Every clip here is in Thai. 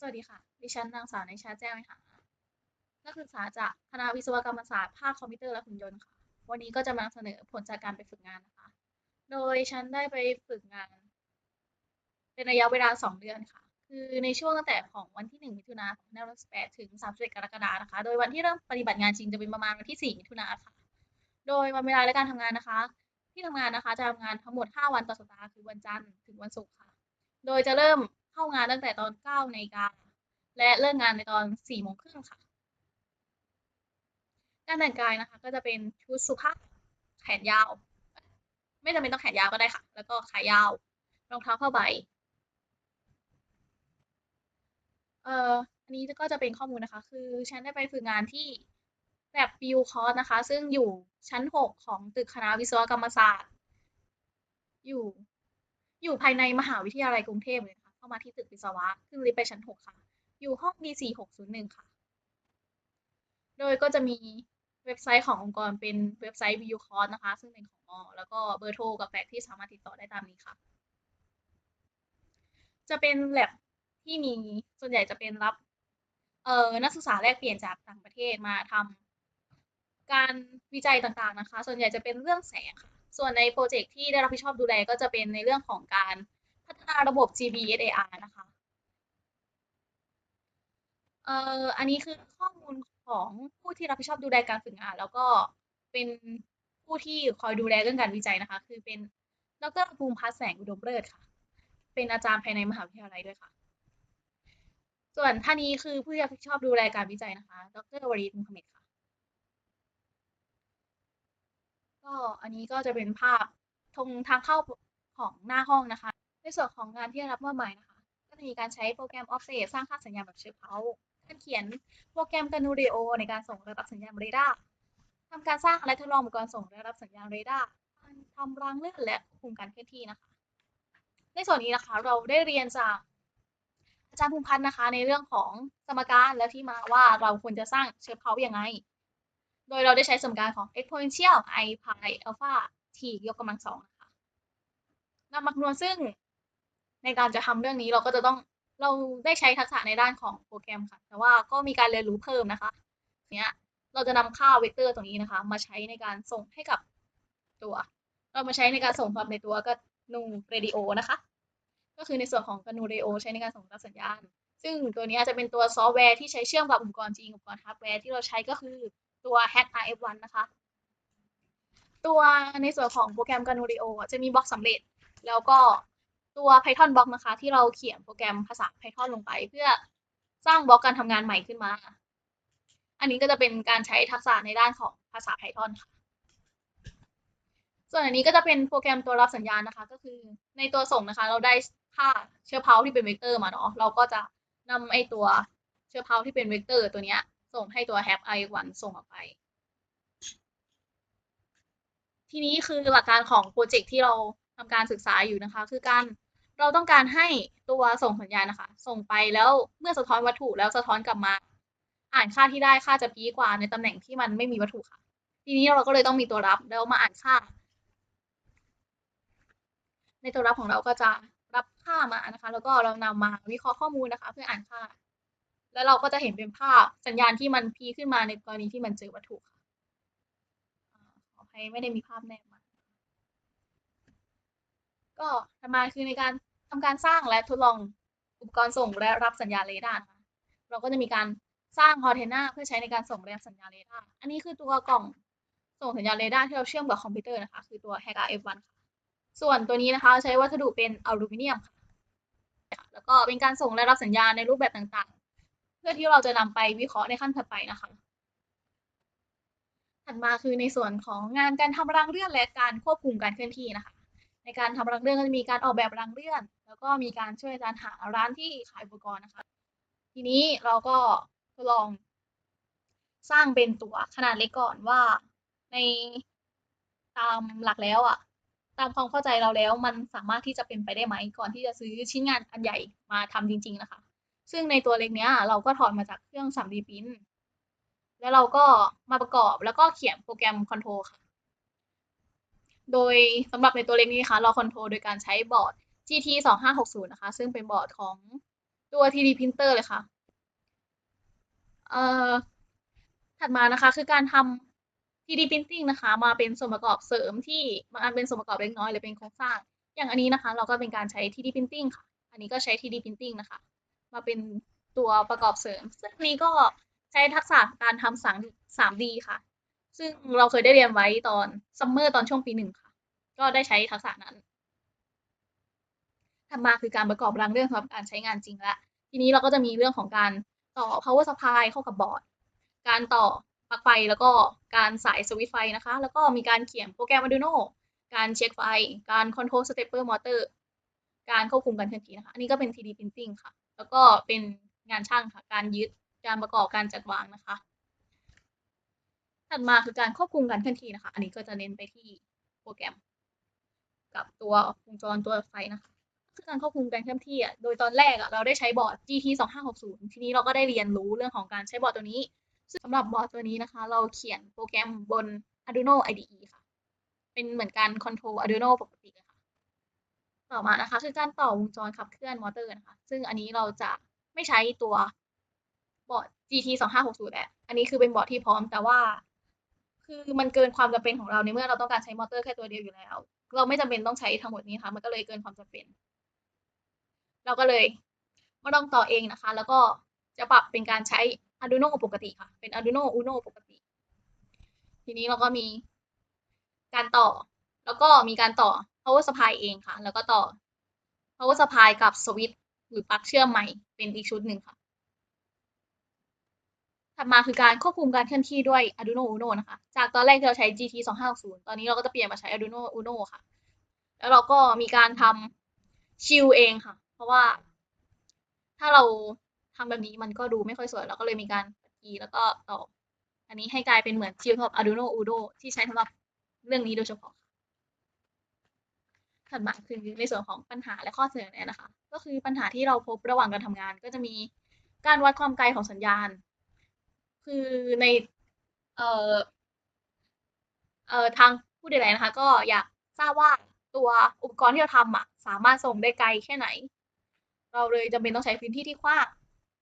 สวัสดีค่ะ ดิฉันนางสาวในชาแจ้งวิหารนักศึกษาจากคณะวิศวกรรมศาสตร์ภาคคอมพิวเตอร์และหุ่นยนต์ค่ะ วันนี้ก็จะมาเสนอผลจากการไปฝึกงานนะคะ โดยฉันได้ไปฝึกงาน เป็นระยะเวลา 2 เดือนค่ะ คือในช่วงตั้งแต่ของวันที่ 1 มิถุนายน2568ถึง31กรกฎาคมนะคะ โดยวันที่เริ่มปฏิบัติงานจริงจะเป็นประมาณวันที่ 4 มิถุนายนค่ะ โดยวันเวลาและการทำงานนะคะ ที่ทำงานนะคะจะทำงานทั้งหมด 5 วันต่อสัปดาห์คือวันจันทร์ถึงวันศุกร์ค่ะ โดยจะเริ่ม เข้างานตั้งแต่ตอน9นาฬิกาและเลิกงานในตอน4โมงครึ่งค่ะ การแต่งกายนะคะ ก็จะเป็นชุดสุภาพแขนยาว ไม่จำเป็นต้องแขนยาวก็ได้ค่ะ แล้วก็ขายาวรองเท้าผ้าใบเอ่ออันนี้ก็จะเป็นข้อมูลนะคะ คือฉันได้ไปฝึกงานที่แบบบิวคอร์สนะคะ ซึ่งอยู่ชั้น 6 ของตึกคณะวิศวกรรมศาสตร์ อยู่ อยู่ภายในมหาวิทยาลัยกรุงเทพเลยค่ะามาที่ตึกวิศวะขึ้นลิฟต์ไปชั้น 6 ค่ะ อยู่ห้อง D4 601 ค่ะ โดยก็จะมีเว็บไซต์ขององค์กรเป็นเว็บไซต์ View Course นะคะ ซึ่งเป็นของมอ แล้วก็เบอร์โทรกับแฟกซ์ที่สามารถติดต่อได้ตามนี้ค่ะ จะเป็น lab ที่มีส่วนใหญ่จะเป็นรับเอ่อนักศึกษาแลกเปลี่ยนจากต่างประเทศมาทำการวิจัยต่างๆนะคะ ส่วนใหญ่จะเป็นเรื่องแสงค่ะ ส่วนในพรเจกต์ที่ได้รับผิดชอบดูแลก็จะเป็นในเรื่องของการ พัฒนาระบบ GBSAR นะคะเอ่ออันนี้คือข้อมูลของผู้ที่รับผิดชอบดูแลการฝึกงาน แล้วก็เป็นผู้ที่คอยดูแลเรื่องการวิจัยนะคะ คือเป็นดร.ภูมิพัฒน์แสงอุดมเลิศค่ะ เป็นอาจารย์ภายในมหาวิทยาลัยด้วยค่ะ ส่วนท่านนี้คือผู้ที่รับผิดชอบดูแลการวิจัยนะคะ ดร.วรีมูฮัมหมัดค่ะ ก็อันนี้ก็จะเป็นภาพตรงทางเข้าของหน้าห้องนะคะ ในส่วนของงานที่ได้รับมอบหมายนะคะ ก็จะมีการใช้โปรแกรม Offset สร้างค่าสัญญาณแบบเชฟเฮาส์การเขียนโปรแกรม Ganurio ในการส่งและรับสัญญาณเรดาร์ทำการสร้างและทดลองอุปกรณ์ส่งและรับสัญญาณเรดาร์ทำรางเลื่อนและควบคุมการเคลื่อนที่นะคะ ในส่วนนี้นะคะเราได้เรียนจากอาจารย์ภูมิพัฒน์นะคะ ในเรื่องของสมการและที่มาว่าเราควรจะสร้างเชฟเฮาส์ยังไง โดยเราได้ใช้สมการของ exponential i pi alpha t ยกกำลังสองนะคะนำมาคำนวณซึ่ง ในการจะทำเรื่องนี้เราก็จะต้องเราได้ใช้ทักษะในด้านของโปรแกรมค่ะ แต่ว่าก็มีการเรียนรู้เพิ่มนะคะเนี้ยเราจะนำค่าเวกเตอร์ตรงนี้นะคะ มาใช้ในการส่งให้กับตัว เรามาใช้ในการส่งความในตัวก็นูเรดิโอนะคะ ก็คือในส่วนของกนูเรดิโอใช้ในการส่งรับสัญญาณ ซึ่งตัวนี้จะเป็นตัวซอฟต์แวร์ที่ใช้เชื่อมกับอุปกรณ์จริงอุปกรณ์ฮาร์ดแวร์ที่เราใช้ก็คือตัว Hack RF1 นะคะ ตัวในส่วนของโปรแกรม Ganurio จะมีบล็อกสำเร็จ แล้วก็ ตัว Python บล็อกนะคะ ที่เราเขียนโปรแกรมภาษา Python ลงไป เพื่อสร้างบล็อกการทำงานใหม่ขึ้นมา อันนี้ก็จะเป็นการใช้ทักษะในด้านของภาษา Python ค่ะ ส่วนอันนี้ก็จะเป็นโปรแกรมตัวรับสัญญาณนะคะ ก็คือในตัวส่งนะคะ เราได้ค่าเชื้อเพาที่เป็นเวกเตอร์มาเนาะ เราก็จะนำไอตัวเชื้อเพาที่เป็นเวกเตอร์ตัวเนี้ยส่งให้ตัว Hack i1 ส่งออกไป ทีนี้คือหลักการของโปรเจกต์ที่เราทำการศึกษาอยู่นะคะ คือการ เราต้องการให้ตัวส่งสัญญาณนะคะ ส่งไปแล้วเมื่อสะท้อนวัตถุแล้วสะท้อนกลับมา อ่านค่าที่ได้ค่าจะพีกว่าในตำแหน่งที่มันไม่มีวัตถุค่ะ ทีนี้เราก็เลยต้องมีตัวรับแล้วมาอ่านค่า ในตัวรับของเราก็จะรับค่ามานะคะ แล้วก็เรานำมาวิเคราะห์ข้อมูลนะคะ เพื่ออ่านค่า แล้วเราก็จะเห็นเป็นภาพสัญญาณที่มันพีขึ้นมาในกรณีที่มันเจอวัตถุค่ะขออภัยไม่ได้มีภาพแนบมา ก็ถัดมาคือในการทำการสร้างและทดลองอุปกรณ์ส่งและรับสัญญาณเรดาร์นะเราก็จะมีการสร้างคอนเทนเนอร์เพื่อใช้ในการส่งและรับสัญญาณเรดาร์ อันนี้คือตัวกล่องส่งสัญญาณเรดาร์ที่เราเชื่อมกับคอมพิวเตอร์นะคะ คือตัว Hack F1 ค่ะ ส่วนตัวนี้นะคะใช้วัสดุเป็นอลูมิเนียมค่ะ แล้วก็เป็นการส่งและรับสัญญาณในรูปแบบต่างๆ เพื่อที่เราจะนำไปวิเคราะห์ในขั้นถัดไปนะคะ ถัดมาคือในส่วนของงานการทำรางเลื่อนและการควบคุมการเคลื่อนที่นะคะ ในการทำรางเลื่อนก็จะมีการออกแบบรางเลื่อน แล้วก็มีการช่วยอาจารย์หาร้านที่ขายอุปกรณ์นะคะ ทีนี้เราก็ทดลองสร้างเป็นตัวขนาดเล็กก่อนว่าในตามหลักแล้วอะตามความเข้าใจเราแล้วมันสามารถที่จะเป็นไปได้ไหมก่อนที่จะซื้อชิ้นงานอันใหญ่มาทำจริง ๆ นะคะ ซึ่งในตัวเล็กเนี้ยเราก็ถอดมาจากเครื่อง 3D Print แล้วเราก็มาประกอบแล้วก็เขียนโปรแกรมคอนโทรลค่ะ โดยสำหรับในตัวเล็กนี้นะคะเราคอนโทรลโดยการใช้บอร์ด GT 2560นะคะ ซึ่งเป็นบอร์ดของตัว 3D printer เลยค่ะ เอ่อ ถัดมานะคะคือการทำ 3D printing นะคะ มาเป็นส่วนประกอบเสริมที่มันเป็นส่วนประกอบเล็กน้อยหรือเป็นโครงสร้าง อย่างอันนี้นะคะ เราก็เป็นการใช้ 3D printing ค่ะ อันนี้ก็ใช้ 3D printing นะคะ มาเป็นตัวประกอบเสริม ซึ่งนนี้ก็ใช้ทักษะการทำสัง 3D ค่ะ ซึ่งเราเคยได้เรียนไว้ตอนซัมเมอร์ตอนช่วงปี1ค่ะ ก็ได้ใช้ทักษะนั้นถัดมาคือการประกอบรังเรื่องสำหรับการใช้งานจริงแล้วทีนี้เราก็จะมีเรื่องของการต่อ power supply เข้ากับบอร์ด การต่อปลั๊กไฟแล้วก็การสายสวิตไฟนะคะ แล้วก็มีการเขียนโปรแกรม Arduino การเช็คไฟ การ control stepper motor การควบคุมการเคลื่อนที่นะคะ อันนี้ก็เป็น 3D printing ค่ะ แล้วก็เป็นงานช่างค่ะ การยึด การประกอบ การจัดวางนะคะ ถัดมาคือการควบคุมการเคลื่อนที่นะคะ อันนี้ก็จะเน้นไปที่โปรแกรม กับตัววงจรตัวไฟนะคะคือการควบคุมการเคลื่อนที่อะโดยตอนแรกอะเราได้ใช้บอร์ด GT2560 ทีนี้เราก็ได้เรียนรู้เรื่องของการใช้บอร์ดตัวนี้ซึ่งสำหรับบอร์ดตัวนี้นะคะ เราเขียนโปรแกรมบน Arduino IDE ค่ะ เป็นเหมือนการ control Arduino ปกติเลยค่ะ ต่อมานะคะ คือการต่อวงจรขับเคลื่อนมอเตอร์นะคะ ซึ่งอันนี้เราจะไม่ใช้ตัวบอร์ด GT2560 แล้วอันนี้คือเป็นบอร์ดที่พร้อมแต่ว่า คือมันเกินความจำเป็นของเราในเมื่อเราต้องการใช้มอเตอร์แค่ตัวเดียวอยู่แล้ว เราไม่จำเป็นต้องใช้ทั้งหมดนี้ค่ะ มันก็เลยเกินความจำเป็น เราก็เลยมาลองต่อเองนะคะ แล้วก็จะปรับเป็นการใช้ Arduino ปกติค่ะ เป็น Arduino Uno ปกติ ทีนี้เราก็มีการต่อ แล้วก็มีการต่อ power supply เองค่ะ แล้วก็ต่อ power supply กับสวิตช์หรือปลั๊กเชื่อมใหม่เป็นอีกชุดหนึ่งค่ะ ถัดมาคือการควบคุมการเคลื่อนที่ด้วย Arduino Uno นะคะ จากตอนแรกที่เราใช้ GT2560 ตอนนี้เราก็จะเปลี่ยนมาใช้ Arduino Uno ค่ะ แล้วเราก็มีการทำชิลเองค่ะ เพราะว่า ถ้าเราทำแบบนี้มันก็ดูไม่ค่อยสวย เราก็เลยมีการคีแล้วก็ต่อ อันนี้ให้กลายเป็นเหมือนชิลสำหรับ Arduino Uno ที่ใช้สำหรับเรื่องนี้โดยเฉพาะถัดมาคือในส่วนของปัญหาและข้อเสนอแนะนะคะ ก็คือปัญหาที่เราพบระหว่างการทำงาน ก็จะมีการวัดความไกลของสัญญาณ คือใน เอ่อ เอ่อ ทางผู้ดูแลนะคะ ก็อยากทราบว่าตัวอุปกรณ์ที่เราทำอะสามารถส่งได้ไกลแค่ไหน เราเลยจำเป็นต้องใช้พื้นที่ที่กว้าง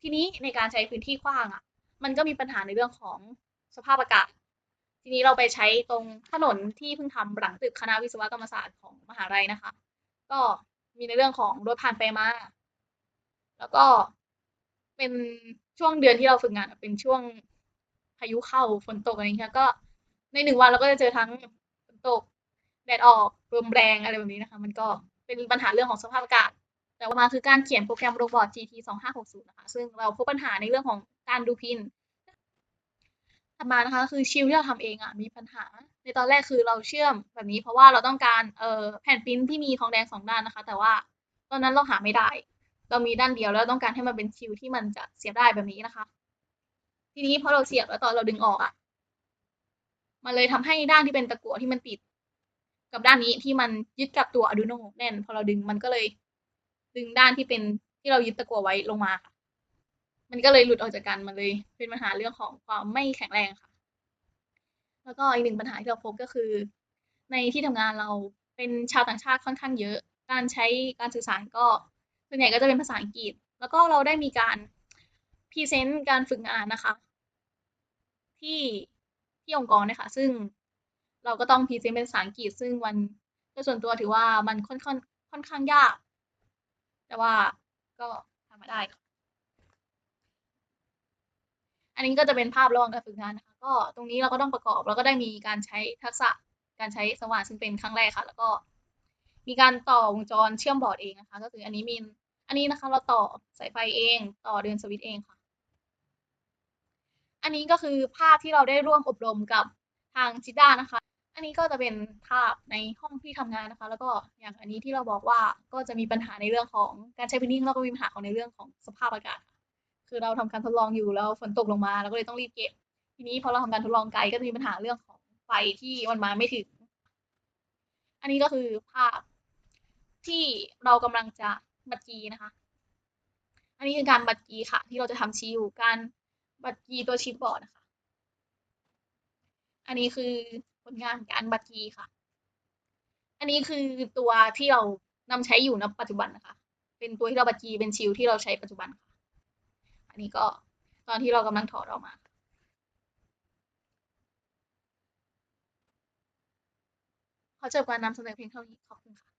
ทีนี้ในการใช้พื้นที่กว้างอะมันก็มีปัญหาในเรื่องของสภาพอากาศ ทีนี้เราไปใช้ตรงถนนที่เพิ่งทำหลังตึกคณะวิศวกรรมศาสตร์ของมหาลัยนะคะ ก็มีในเรื่องของรถผ่านไปมา แล้วก็เป็นช่วงเดือนที่เราฝึกงานเป็นช่วง พายุเข้าฝนตกอะไรอย่างเงี้ยก็ ใน1วันเราก็จะเจอทั้งฝนตกแดดออกลมแรงอะไรแบบนี้นะคะ มันก็เป็นปัญหาเรื่องของสภาพอากาศ แต่ต่อมาคือการเขียนโปรแกรมลงบอร์ด GT2560 นะคะ ซึ่งเราพบปัญหาในเรื่องของการดูพินถัดมานะคะ คือชิลที่เราทำเองอะมีปัญหา ในตอนแรกคือเราเชื่อมแบบนี้ เพราะว่าเราต้องการเอ่อแผ่นพรินต์ที่มีทองแดง2ด้านนะคะ แต่ว่าตอนนั้นเราหาไม่ได้ เรามีด้านเดียวแล้วต้องการให้มันเป็นชิลที่มันจะเสียบได้แบบนี้นะคะ ทีนี้พอเราเสียบแล้วตอนเราดึงออกอะมันเลยทำให้ด้านที่เป็นตะกั่วที่มันติด กับด้านนี้ที่มันยึดกับตัว Arduino แน่น พอเราดึงมันก็เลย ดึงด้านที่เป็นที่เรายึดตะกั่วไว้ลงมาค่ะ มันก็เลยหลุดออกจากกันมันเลยเป็นปัญหาเรื่องของความไม่แข็งแรงค่ะ แล้วก็อีก1ปัญหาที่เราพบก็คือ ในที่ทำงานเราเป็นชาวต่างชาติค่อนข้างเยอะ การใช้การสื่อสารก็ส่วนใหญ่ก็จะเป็นภาษาอังกฤษ แล้วก็เราได้มีการ พรีเซนต์การฝึกงานนะคะ ที่ที่องค์กรเนี่ยค่ะซึ่งเราก็ต้องพรีเซนต์เป็นภาษาอังกฤษ ซึ่งมันโดยส่วนตัวถือว่ามันค่อนข้อนค่อนข้างยาก แต่ว่าก็ทำมาได้ค่ะ อันนี้ก็จะเป็นภาพระหว่างการฝึกงานนะคะ ก็ตรงนี้เราก็ต้องประกอบ แล้วก็ได้มีการใช้ทักษะการใช้สว่านซึ่งเป็นครั้งแรกค่ะ แล้วก็มีการต่อวงจรเชื่อมบอร์ดเองนะคะ ก็คืออันนี้มีอันนี้นะคะ เราต่อสายไฟเอง ต่อเดินสวิตช์เองค่ะ อันนี้ก็คือภาพที่เราได้ร่วมอบรมกับทาง JIDA นะคะ อันนี้ก็จะเป็นภาพในห้องที่ทำงานนะคะ แล้วก็อย่างอันนี้ที่เราบอกว่าก็จะมีปัญหาในเรื่องของการใช้พื้นที่แล้วก็มีปัญหาของในเรื่องของสภาพอากาศ คือเราทำการทดลองอยู่แล้วฝนตกลงมาเราก็เลยต้องรีบเก็บ ทีนี้พอเราทำการทดลองไกลก็จะมีปัญหาเรื่องของไฟที่มันมาไม่ถึง อันนี้ก็คือภาพที่เรากำลังจะบัดกีนะคะ อันนี้คือการบัดกีค่ะ ที่เราจะทำชิลการ บัดกีตัวชิปบอร์ดนะคะ อันนี้คือผลงานการบัดกีค่ะ อันนี้คือตัวที่เรานำใช้อยู่ณปัจจุบันนะคะ เป็นตัวที่เราบัญชีเป็นชิลที่เราใช้ปัจจุบันค่ะ อันนี้ก็ตอนที่เรากำลังถอดออกมาขอจบการนำเสนอเพียงเท่านี้ขอบคุณค่ะ